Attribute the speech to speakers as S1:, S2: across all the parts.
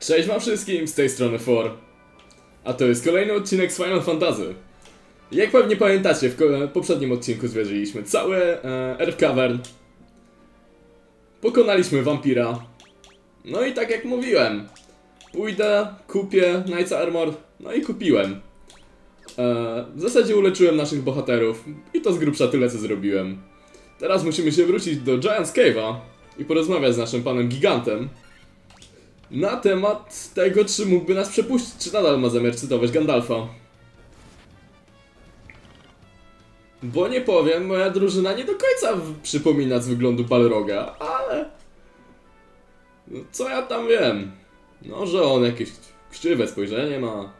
S1: Cześć wam wszystkim, z tej strony For. A to jest kolejny odcinek z Final Fantasy. Jak pewnie pamiętacie, w ko- poprzednim odcinku zwiedziliśmy cały e, Earth Cavern. Pokonaliśmy wampira. No i tak jak mówiłem, pójdę, kupię Knight's Armor, no i kupiłem. E, w zasadzie uleczyłem naszych bohaterów i to z grubsza tyle co zrobiłem. Teraz musimy się wrócić do Giant's Cave'a i porozmawiać z naszym panem Gigantem, na temat tego, czy mógłby nas przepuścić, czy nadal ma zamiar cytować Gandalfa. Bo nie powiem, moja drużyna nie do końca przypomina z wyglądu Balroga, ale... No, co ja tam wiem? No, że on jakieś krzywe spojrzenie ma.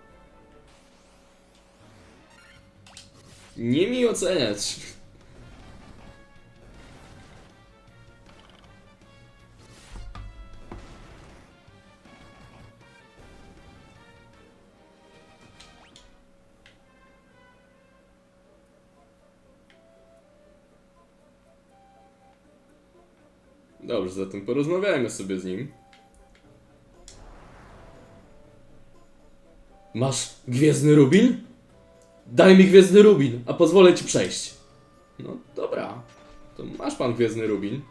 S1: Nie mi oceniać. Dobrze, zatem porozmawiajmy sobie z nim. Masz gwiezdny rubin? Daj mi gwiezdny rubin, a pozwolę ci przejść. No dobra, to masz pan gwiezdny rubin.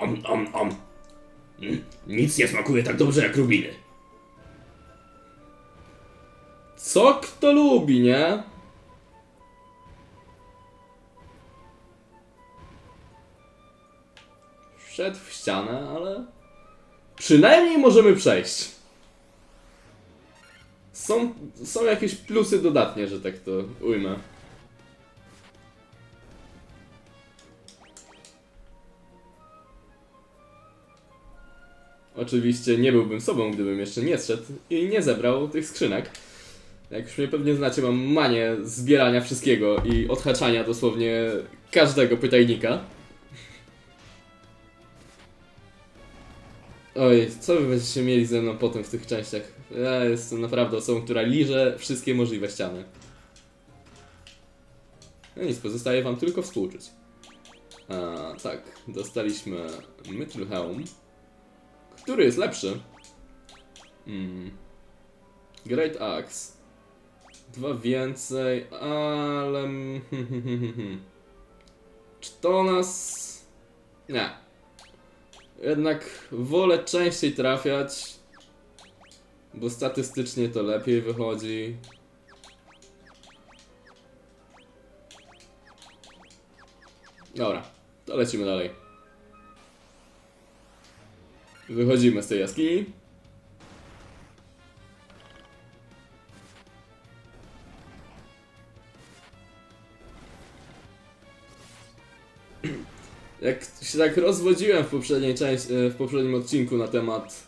S2: Om, om, om. Mm, Nic nie smakuje tak dobrze jak rubiny.
S1: Co kto lubi, nie? Wszedł w ścianę, ale przynajmniej możemy przejść. Są, są jakieś plusy dodatnie, że tak to ujmę. Oczywiście nie byłbym sobą, gdybym jeszcze nie zszedł i nie zebrał tych skrzynek. Jak już mnie pewnie znacie, mam manię zbierania wszystkiego i odhaczania dosłownie każdego pytajnika. Oj, co wy będziecie mieli ze mną potem w tych częściach? Ja jestem naprawdę osobą, która liże wszystkie możliwe ściany. No nic, pozostaje wam tylko współczuć. A, tak, dostaliśmy Mithril Który jest lepszy? Hmm. Great Axe. Dwa więcej, ale... Czy to nas... Nie. Jednak wolę częściej trafiać, bo statystycznie to lepiej wychodzi. Dobra, to lecimy dalej. Wychodzimy z tej jaskini. Jak się tak rozwodziłem w poprzedniej części, w poprzednim odcinku na temat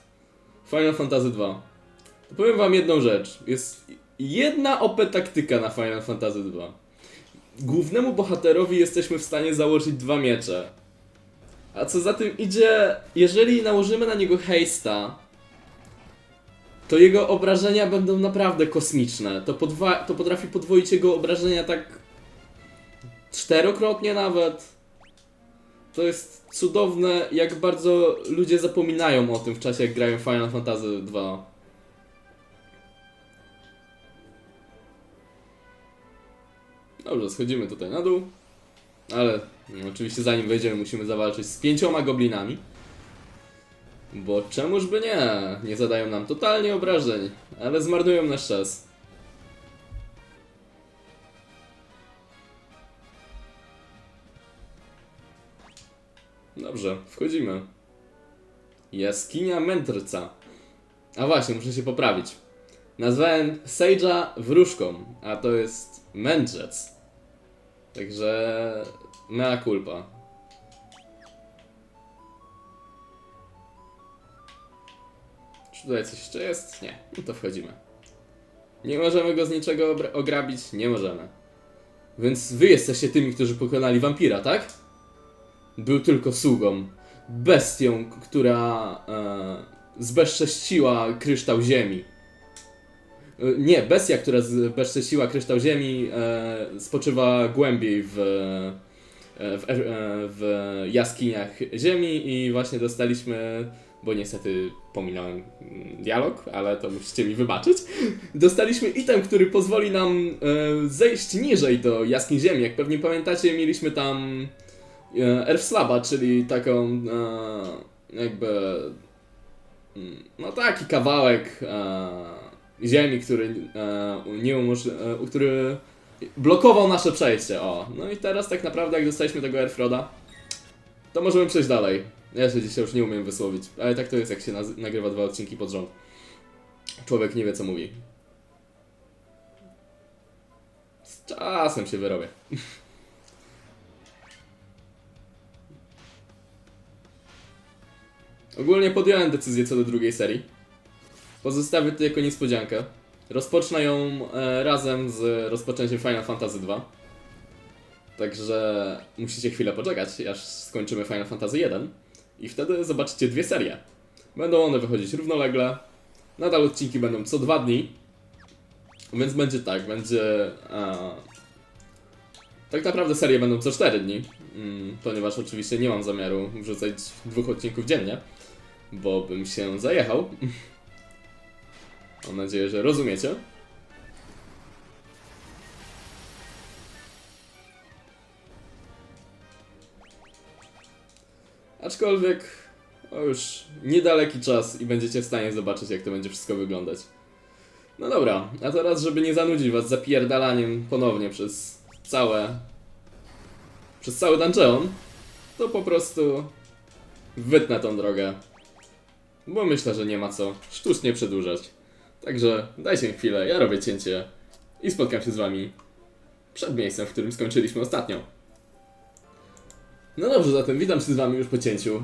S1: Final Fantasy II, to powiem wam jedną rzecz. Jest jedna OP taktyka na Final Fantasy II. Głównemu bohaterowi jesteśmy w stanie założyć dwa miecze. A co za tym idzie, jeżeli nałożymy na niego hejsta, to jego obrażenia będą naprawdę kosmiczne. To, podwa- to potrafi podwoić jego obrażenia tak czterokrotnie nawet. To jest cudowne, jak bardzo ludzie zapominają o tym w czasie, jak grają Final Fantasy 2. Dobrze, schodzimy tutaj na dół. Ale no, oczywiście zanim wejdziemy, musimy zawalczyć z pięcioma goblinami. Bo czemuż by nie? Nie zadają nam totalnie obrażeń, ale zmarnują nasz czas. Dobrze, wchodzimy. Jaskinia mędrca. A właśnie, muszę się poprawić. Nazwałem Sage'a wróżką, a to jest mędrzec. Także mea culpa. Czy tutaj coś jeszcze jest? Nie. No to wchodzimy. Nie możemy go z niczego ograbić? Nie możemy. Więc wy jesteście tymi, którzy pokonali wampira, tak? Był tylko sługą. Bestią, która e, zbezcześciła kryształ ziemi. E, Nie, bestia, która zbezcześciła kryształ ziemi, e, spoczywa głębiej w e, w, e, w jaskiniach ziemi i właśnie dostaliśmy, bo niestety pominąłem mm, dialog, ale to musicie mi wybaczyć, dostaliśmy item, który pozwoli nam e, zejść niżej do jaskiń ziemi. Jak pewnie pamiętacie, mieliśmy tam e, Earth Slaba, czyli taką e, jakby mm, no taki kawałek e, ziemi, który e, nie umoż- e, który blokował nasze przejście, o. No i teraz tak naprawdę jak dostaliśmy tego Airfroda, to możemy przejść dalej. Ja się dzisiaj już nie umiem wysłowić, ale tak to jest jak się nagrywa dwa odcinki pod rząd. Człowiek nie wie co mówi. Z czasem się wyrobię. Ogólnie podjąłem decyzję co do drugiej serii. Pozostawię to jako niespodziankę. Rozpocznę ją e, razem z rozpoczęciem Final Fantasy II. Także musicie chwilę poczekać, aż skończymy Final Fantasy 1 i wtedy zobaczycie dwie serie. Będą one wychodzić równolegle. Nadal odcinki będą co dwa dni. Więc będzie tak, będzie. E, tak naprawdę serie będą co 4 dni. Mm, ponieważ oczywiście nie mam zamiaru wrzucać dwóch odcinków dziennie, bo bym się zajechał. Mam nadzieję, że rozumiecie. Aczkolwiek o już niedaleki czas i będziecie w stanie zobaczyć, jak to będzie wszystko wyglądać. No dobra, a teraz, żeby nie zanudzić was zapierdalaniem ponownie przez całe. przez cały dungeon, to po prostu wytnę tą drogę. Bo myślę, że nie ma co sztucznie przedłużać. Także dajcie mi chwilę, ja robię cięcie i spotkam się z wami przed miejscem, w którym skończyliśmy ostatnio. No dobrze, zatem witam się z wami już po cięciu.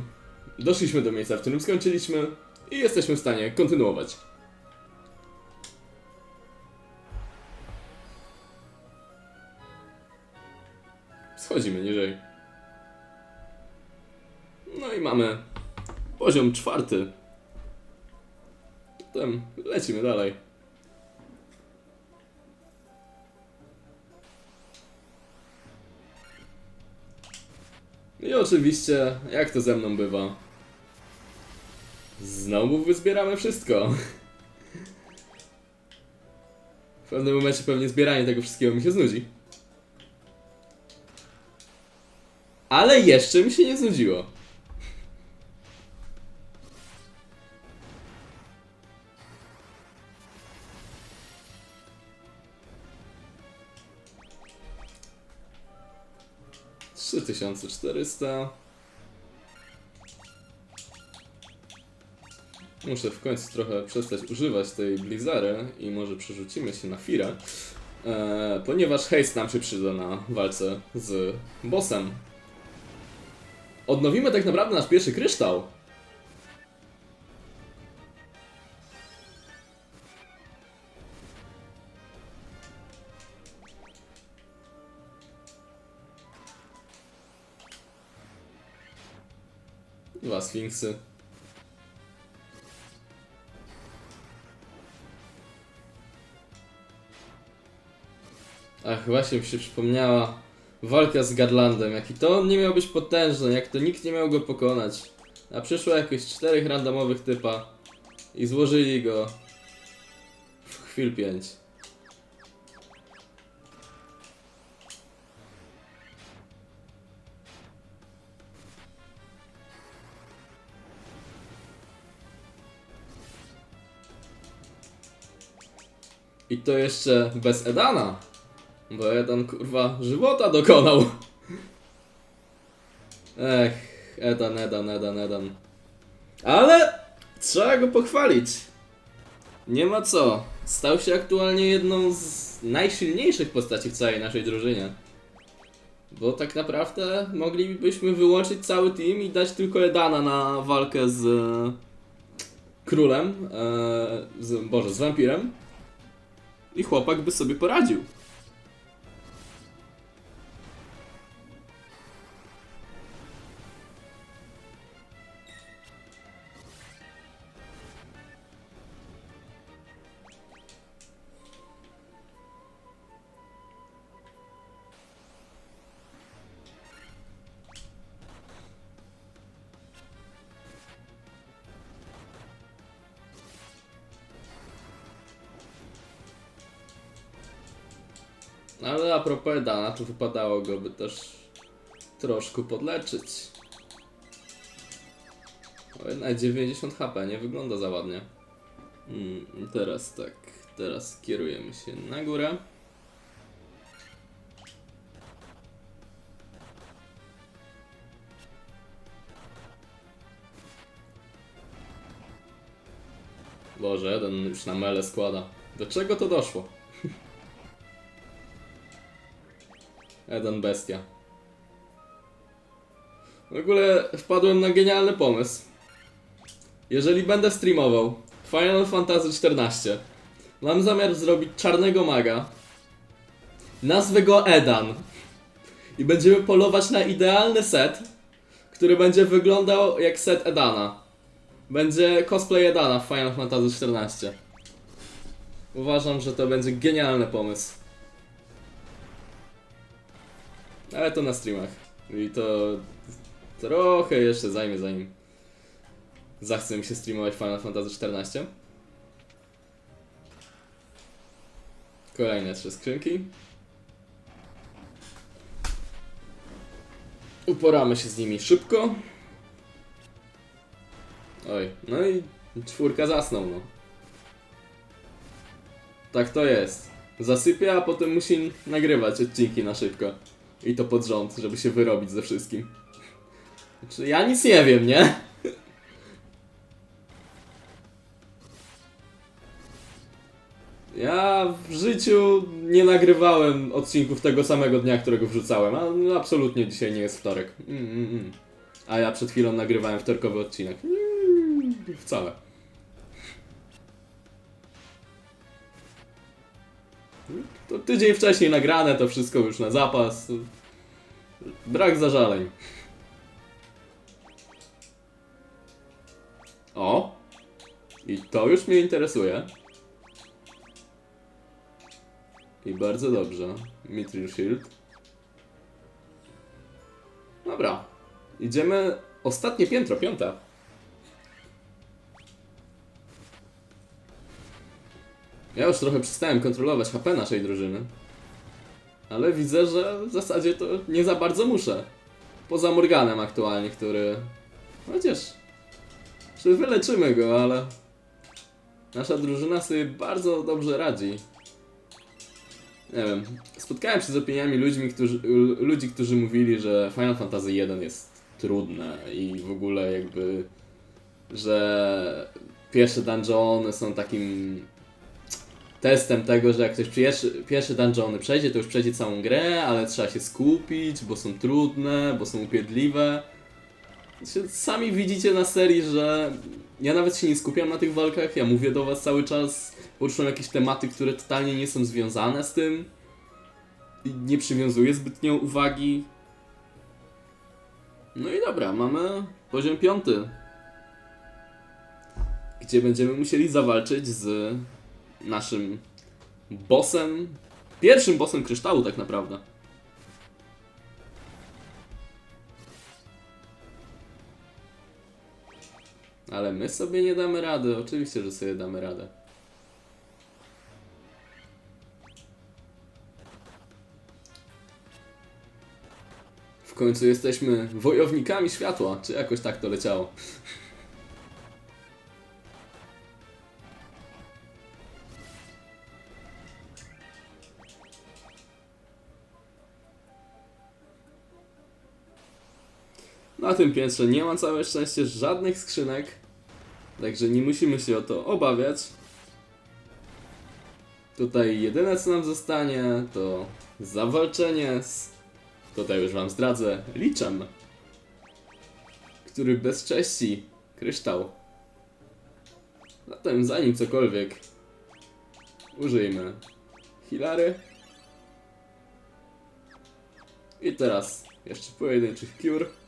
S1: Doszliśmy do miejsca, w którym skończyliśmy i jesteśmy w stanie kontynuować. Schodzimy niżej. No i mamy poziom czwarty. Potem lecimy dalej. I oczywiście, jak to ze mną bywa, znowu wyzbieramy wszystko. W pewnym momencie pewnie zbieranie tego wszystkiego mi się znudzi. Ale jeszcze mi się nie znudziło. Trzy tysiące czterysta. Muszę w końcu trochę przestać używać tej Blizzary i może przerzucimy się na Firę, e, ponieważ haste nam się przyda na walce z bossem. Odnowimy tak naprawdę nasz pierwszy kryształ. Sfinksy. Ach, właśnie mi się przypomniała walka z Garlandem. Jaki to on nie miał być potężny, jak to nikt nie miał go pokonać. A przyszło jakoś czterech randomowych typa i złożyli go w chwil pięć. I to jeszcze bez Edana. Bo Edan kurwa żywota dokonał. Ech, Edan, Edan, Edan, Edan. Ale trzeba go pochwalić. Nie ma co. Stał się aktualnie jedną z najsilniejszych postaci w całej naszej drużynie. Bo tak naprawdę moglibyśmy wyłączyć cały team i dać tylko Edana na walkę z e, królem, e, z, boże, z wampirem. I chłopak by sobie poradził. Propos Edana, to wypadało go by też troszkę podleczyć. O, jednak 90 HP, nie wygląda za ładnie. Mm, teraz tak, teraz kierujemy się na górę. Boże, jeden już na mele składa. Do czego to doszło? Jeden bestia. W ogóle wpadłem na genialny pomysł. Jeżeli będę streamował Final Fantasy XIV, mam zamiar zrobić czarnego maga. Nazwę go Edan. I będziemy polować na idealny set, który będzie wyglądał jak set Edana. Będzie cosplay Edana w Final Fantasy XIV. Uważam, że to będzie genialny pomysł. Ale to na streamach. I to trochę jeszcze zajmie zanim zachce mi się streamować Final Fantasy XIV. Kolejne trzy skrzynki. Uporamy się z nimi szybko. Oj, no i czwórka zasnął, no. Tak to jest. Zasypia, a potem musi nagrywać odcinki na szybko. I to pod rząd, żeby się wyrobić ze wszystkim. Znaczy, ja nic nie wiem, nie? Ja w życiu nie nagrywałem odcinków tego samego dnia, którego wrzucałem, a absolutnie dzisiaj nie jest wtorek. Mm, mm, mm. A ja przed chwilą nagrywałem wtorkowy odcinek. Mm, wcale. To tydzień wcześniej nagrane, to wszystko już na zapas. Brak zażaleń. O! I to już mnie interesuje. I bardzo dobrze. Mithril Shield. Dobra. Idziemy. Ostatnie piętro, piąte. Ja już trochę przestałem kontrolować HP naszej drużyny. Ale widzę, że w zasadzie to nie za bardzo muszę. Poza Morganem aktualnie, który... Chociaż... Czy wyleczymy go, ale... Nasza drużyna sobie bardzo dobrze radzi. Nie wiem, spotkałem się z opiniami ludźmi, którzy, ludzi, którzy mówili, że Final Fantasy 1 jest trudne i w ogóle jakby, że pierwsze dungeony są takim testem tego, że jak ktoś pierwszy, pierwsze dungeony przejdzie, to już przejdzie całą grę, ale trzeba się skupić, bo są trudne, bo są upierdliwe. Znaczy, Sami widzicie na serii, że ja nawet się nie skupiam na tych walkach, ja mówię do was cały czas, poruszam jakieś tematy, które totalnie nie są związane z tym i nie przywiązuję zbytnio uwagi. No i dobra, mamy poziom piąty, gdzie będziemy musieli zawalczyć z naszym bossem, pierwszym bossem kryształu tak naprawdę. Ale my sobie nie damy rady, oczywiście, że sobie damy radę. W końcu jesteśmy wojownikami światła, czy jakoś tak to leciało. Na tym piętrze nie ma całe szczęście żadnych skrzynek, także nie musimy się o to obawiać. Tutaj jedyne co nam zostanie to zawalczenie z, tutaj już wam zdradzę, liczem, który bezcześci kryształ. Zatem zanim cokolwiek użyjmy hilary. I teraz jeszcze pojedynczych cure.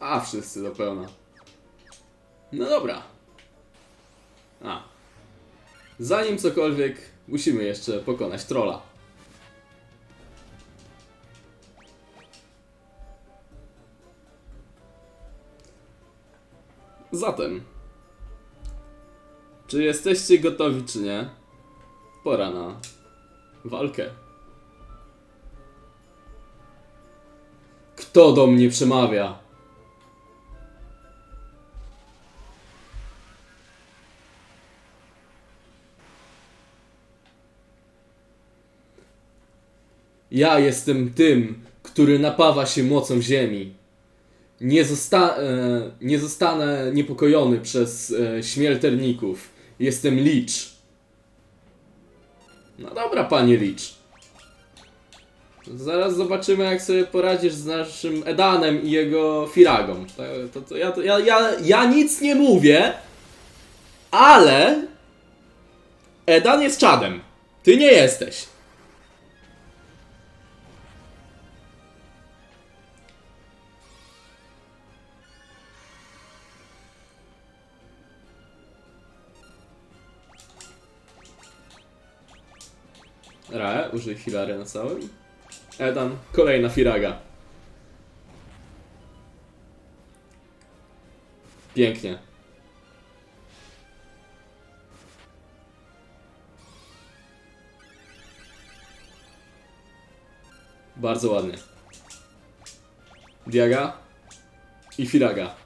S1: A, wszyscy do pełna. No dobra. A. Zanim cokolwiek, musimy jeszcze pokonać trolla. Zatem. Czy jesteście gotowi, czy nie? Pora na walkę. Kto do mnie przemawia? Ja jestem tym, który napawa się mocą ziemi. Nie, zosta e, nie zostanę niepokojony przez e, śmiertelników. Jestem Licz. No dobra, panie Licz. Zaraz zobaczymy, jak sobie poradzisz z naszym Edanem i jego Firagą. To, to, to, ja, to, ja, ja, ja nic nie mówię, ale Edan jest czadem. Ty nie jesteś. Rae, użyj filary na całym. Edan, kolejna firaga. Pięknie. Bardzo ładnie. Diaga i firaga.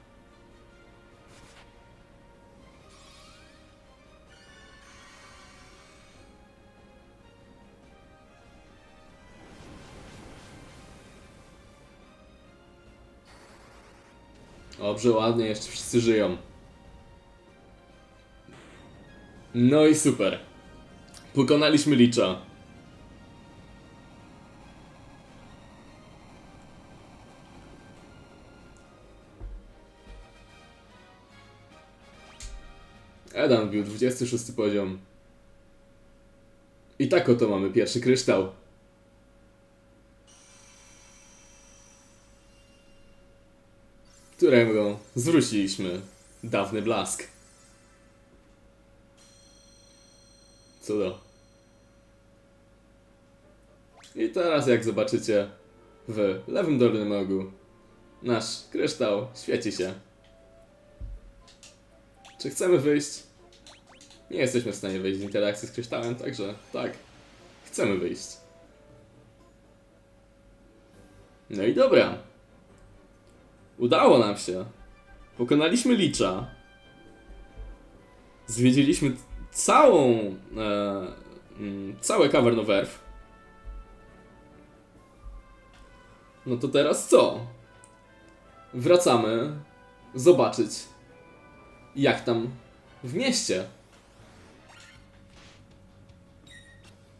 S1: Dobrze, ładnie, jeszcze wszyscy żyją. No i super. Pokonaliśmy Licza. Edan wbił 26 poziom. I tak oto mamy pierwszy kryształ. Któremu zwróciliśmy dawny blask. Cudo. I teraz, jak zobaczycie w lewym dolnym rogu, nasz kryształ świeci się. Czy chcemy wyjść? Nie jesteśmy w stanie wyjść z interakcji z kryształem, także tak, chcemy wyjść. No i dobra. Udało nam się. Pokonaliśmy Licza. Zwiedziliśmy całą. E, mm, całe Cavern of Earth. No to teraz co? Wracamy zobaczyć, jak tam w mieście.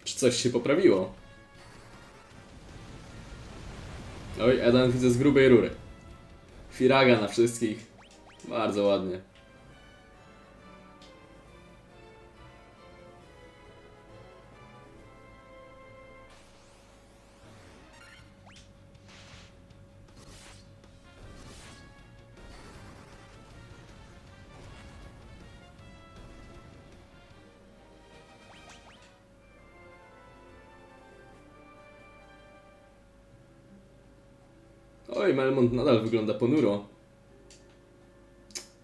S1: Czy coś się poprawiło? Oj, Edan widzę z grubej rury. Firaga na wszystkich. Bardzo ładnie. Melmont nadal wygląda ponuro.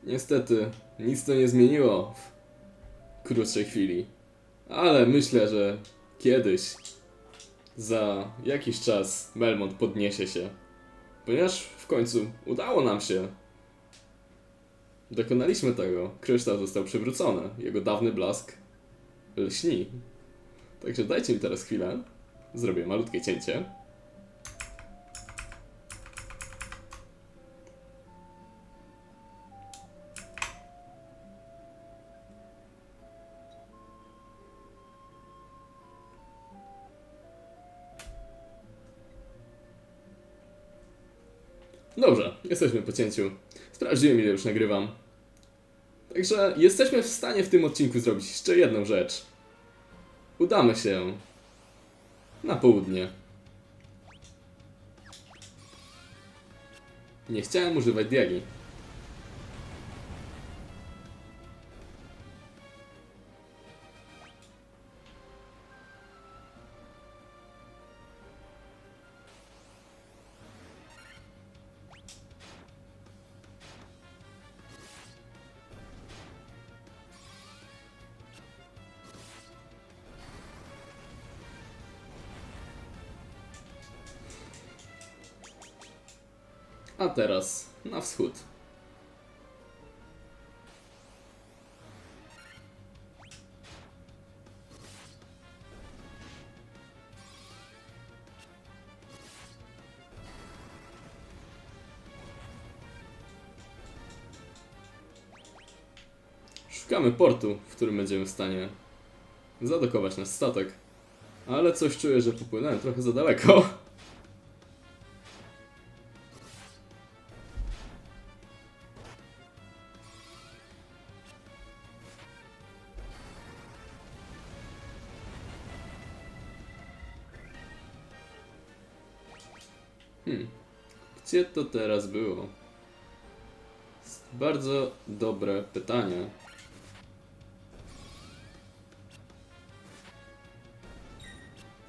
S1: Niestety, nic to nie zmieniło w krótszej chwili. Ale myślę, że kiedyś, za jakiś czas, Melmont podniesie się. Ponieważ w końcu udało nam się. Dokonaliśmy tego. Kryształ został przywrócony. Jego dawny blask lśni. Także dajcie mi teraz chwilę. Zrobię malutkie cięcie. Jesteśmy po cięciu. Sprawdziłem ile już nagrywam. Także jesteśmy w stanie w tym odcinku zrobić jeszcze jedną rzecz. Udamy się na południe. Nie chciałem używać diagi. A teraz na wschód. Szukamy portu, w którym będziemy w stanie zadokować nasz statek. Ale coś czuję, że popłynąłem trochę za daleko. Hmm. Gdzie to teraz było? Bardzo dobre pytanie.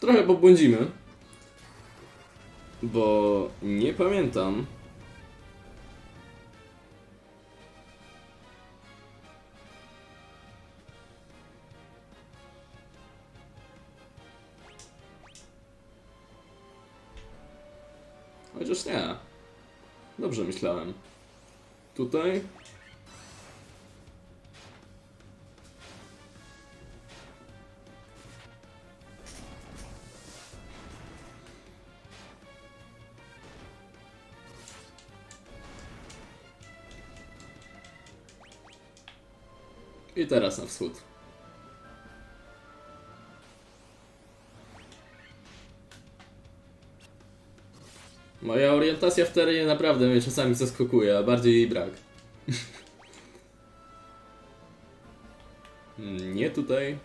S1: Trochę pobłądzimy. Bo nie pamiętam. Myślałem. Tutaj. I teraz na wschód. Moja orientacja w terenie naprawdę mnie czasami zaskakuje, a bardziej jej brak. Nie tutaj.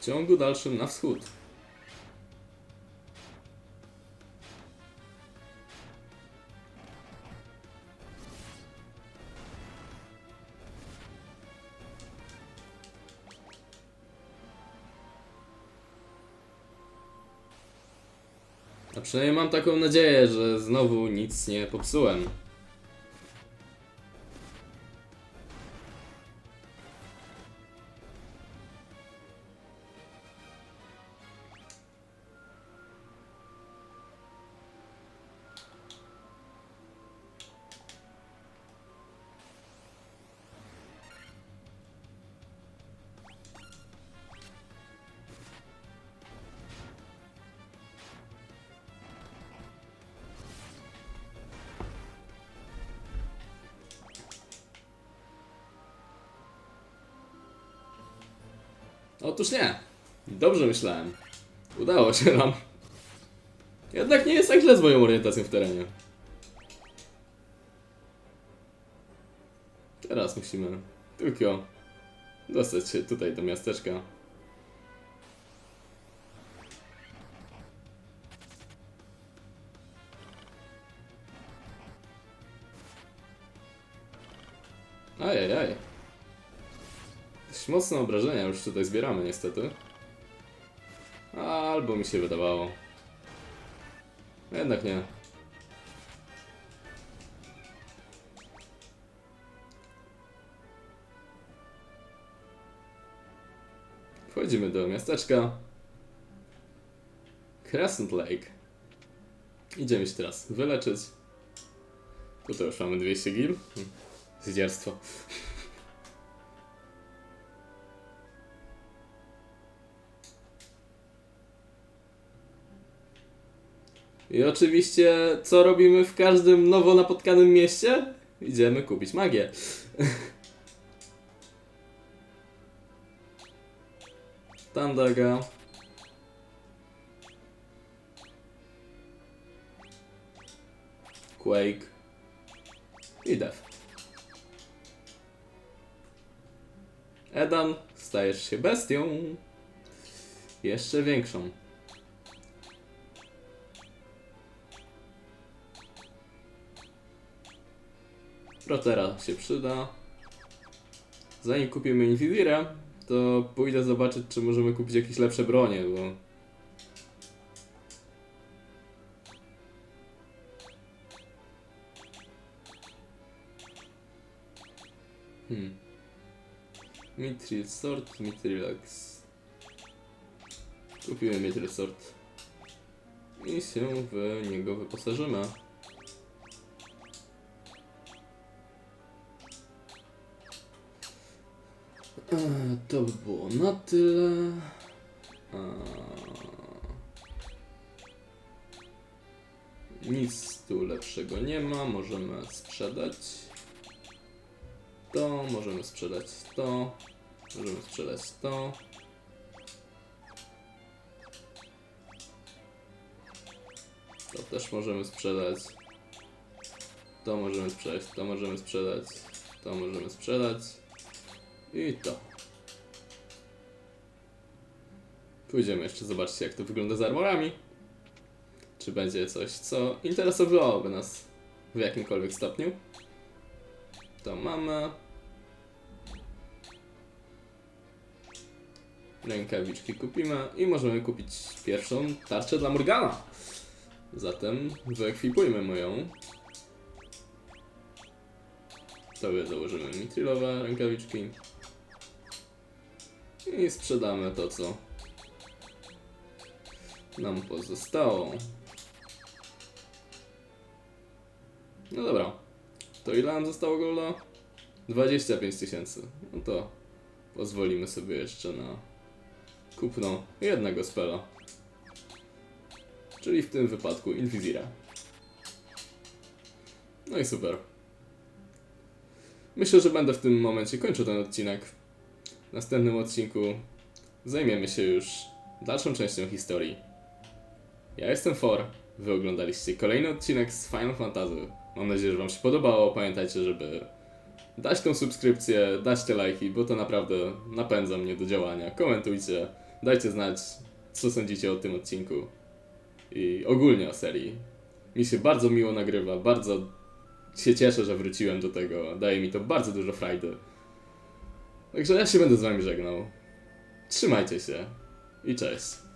S1: W ciągu dalszym na wschód. A przynajmniej mam taką nadzieję, że znowu nic nie popsułem. Otóż nie. Dobrze myślałem. Udało się nam. Jednak nie jest tak źle z moją orientacją w terenie. Teraz musimy tylko dostać się tutaj do miasteczka. Mocne obrażenia już tutaj zbieramy niestety. Albo mi się wydawało. Jednak nie. Wchodzimy do miasteczka. Crescent Lake. Idziemy się teraz wyleczyć. Tutaj już mamy 200 gil. Hmm, Zdzierstwo. I oczywiście, co robimy w każdym nowo napotkanym mieście? Idziemy kupić magię. Tandaga. Quake. I Def. Edan, stajesz się bestią. Jeszcze większą. Protera się przyda. Zanim kupimy Infidira, to pójdę zobaczyć, czy możemy kupić jakieś lepsze bronie, bo... Hmm. Mithril Sword, Mithrilax. Kupimy Mithril Sword. I się w niego wyposażymy. To by było na tyle. Nic tu lepszego nie ma, możemy sprzedać. To, możemy sprzedać to, możemy sprzedać to. To też możemy sprzedać. To możemy sprzedać, to możemy sprzedać, to możemy sprzedać. I to. Pójdziemy jeszcze zobaczyć jak to wygląda z armorami. Czy będzie coś, co interesowałoby nas w jakimkolwiek stopniu. To mamy. Rękawiczki kupimy i możemy kupić pierwszą tarczę dla Morgana. Zatem wyekwipujmy mu ją. Sobie założymy mitrilowe rękawiczki. I sprzedamy to, co nam pozostało. No dobra. To ile nam zostało golda? 25 tysięcy. No to pozwolimy sobie jeszcze na kupno jednego spela. Czyli w tym wypadku Invisira. No i super. Myślę, że będę w tym momencie kończył ten odcinek. W następnym odcinku zajmiemy się już dalszą częścią historii. Ja jestem For, wy oglądaliście kolejny odcinek z Final Fantasy. Mam nadzieję, że wam się podobało. Pamiętajcie, żeby dać tą subskrypcję, dać te lajki, bo to naprawdę napędza mnie do działania. Komentujcie, dajcie znać, co sądzicie o tym odcinku i ogólnie o serii. Mi się bardzo miło nagrywa, bardzo się cieszę, że wróciłem do tego. Daje mi to bardzo dużo frajdy. Także ja się będę z wami żegnał. Trzymajcie się i cześć.